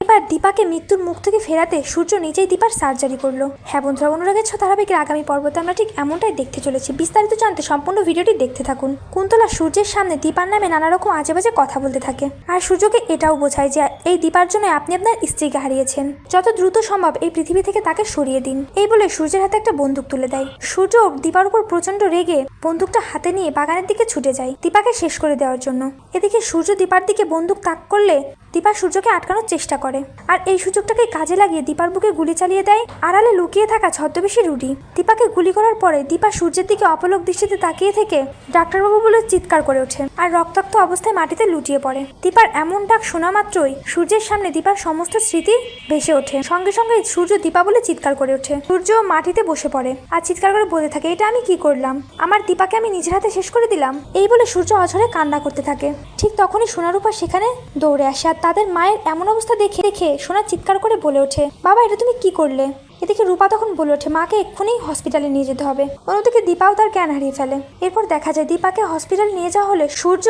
এবার দীপাকে মৃত্যুর মুখ থেকে ফেরাতে সূর্য নিজেই দীপার সার্জারি করল। হ্যাঁ বন্ধুরা, অনুরাগের ছ ধারাবাহিকের আগামী পর্বতে আমরা ঠিক এমনটাই দেখতে চলেছি। বিস্তারিত জানতে সম্পূর্ণ ভিডিওটি দেখতে থাকুন। কুন্তলা সূর্যের সামনে দীপার নামে নানা রকম আজে বাজে কথা বলতে থাকে। আর সূর্যকে এটাও বোঝায় যে এই দীপার জন্য আপনি আপনার স্ত্রীকে হারিয়েছেন। যত দ্রুত সম্ভব এই পৃথিবী থেকে তাকে সরিয়ে দিন। এই বলে সূর্যের হাতে একটা বন্দুক তুলে দেয়। সূর্য দীপার উপর প্রচণ্ড রেগে বন্দুকটা হাতে নিয়ে বাগানের দিকে ছুটে যায় দীপাকে শেষ করে দেওয়ার জন্য। এদিকে সূর্য দীপার দিকে বন্দুক তাক করলে দীপা সূর্যকে আটকানোর চেষ্টা করে। আর এই সুযোগটাকে কাজে লাগিয়ে দীপার বুকে গুলি চালিয়ে দেয় আড়ালে লুকিয়ে থাকা ছদ্মবেশী রুডি। দীপাকে গুলি করার পরে দীপা সূর্যের দিকে অপলক দৃষ্টিতে তাকিয়ে থেকে ডাক্তারবাবু বলে চিৎকার করে ওঠে আর রক্তাক্ত অবস্থায় মাটিতে লুটিয়ে পড়ে। দীপার এমন ডাক শোনা মাত্রই সূর্যের সামনে দীপার সমস্ত স্মৃতি ভেসে ওঠে। সঙ্গে সঙ্গে সূর্য দীপা বলে চিৎকার করে ওঠে। সূর্য মাটিতে বসে পড়ে আর চিৎকার করে বলতে থাকে, এটা আমি কি করলাম? আমার দীপাকে আমি নিজের হাতে শেষ করে দিলাম? এই বলে সূর্য অঝরে কান্না করতে থাকে। ঠিক তখনই সোনারূপা সেখানে দৌড়ে আসে আর তাদের মায়ের এমন অবস্থা দেখে দেখে সোনা চিৎকার করে বলে ওঠে, বাবা, এটা তুমি কি করলে? এদিকে রূপা তখন বলে ওঠে, মাকে এক্ষুনি হসপিটালে নিয়ে যেতে হবে। অন্যদিকে দীপাও তার জ্ঞান হারিয়ে ফেলে। এরপর দেখা যায় দীপাকে হসপিটালে নিয়ে যাওয়া হলে সূর্য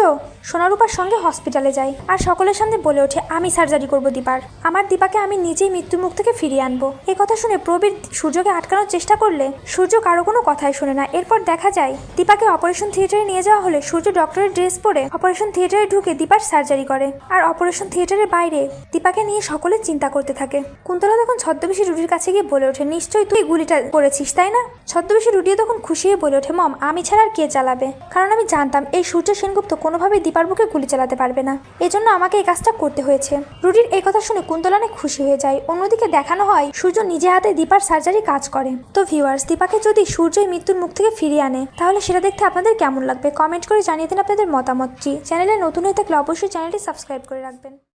সোনারূপার সঙ্গে হসপিটালে যায় আর সকলের সামনে বলে ওঠে, আমি সার্জারি করব দীপার। আমার দীপাকে আমি নিজেই মৃত্যুর মুখ থেকে ফিরিয়ে আনব। এই কথা শুনে প্রবীর সূর্যকে আটকানোর চেষ্টা করলে সূর্য কারও কোনো কথাই শুনে না। এরপর দেখা যায় দীপাকে অপারেশন থিয়েটারে নিয়ে যাওয়া হলে সূর্য ডক্টরের ড্রেস পরে অপারেশন থিয়েটারে ঢুকে দীপার সার্জারি করে আর অপারেশন থিয়েটারের বাইরে দীপাকে নিয়ে সকলে চিন্তা করতে থাকে। কুন্তলা তখন ছদ্মবেশী রুটির কাছে গিয়ে ওঠে, নিশ্চয়ই তুই গুলিটা করেছিস, তাই না? ছদ্মবেশী রুটিও তখন খুশি হয়ে বলে ওঠে, মম, আমি ছাড়া আর কে চালাবে? কারণ আমি জানতাম, এই সূর্য সেনগুপ্ত কোনোভাবেই দীপার বুকে গুলি চালাতে পারবে না। এজন্য আমাকে এই কাজটা করতে হয়েছে। রুটির এই কথা শুনে কুন্তলা অনেক খুশি হয়ে যায়। অন্যদিকে দেখানো হয়, সূর্য নিজে হাতে দীপার সার্জারি কাজ করে। তো ভিউয়ার্স, দীপাকে যদি সূর্যই মৃত্যুর মুখ থেকে ফিরিয়ে আনে, তাহলে সেটা দেখতে আপনাদের কেমন লাগবে? কমেন্ট করে জানিয়ে দিন আপনাদের মতামতটি। চ্যানেলে নতুন হয়ে থাকলে অবশ্যই চ্যানেলটি সাবস্ক্রাইব করে রাখবেন।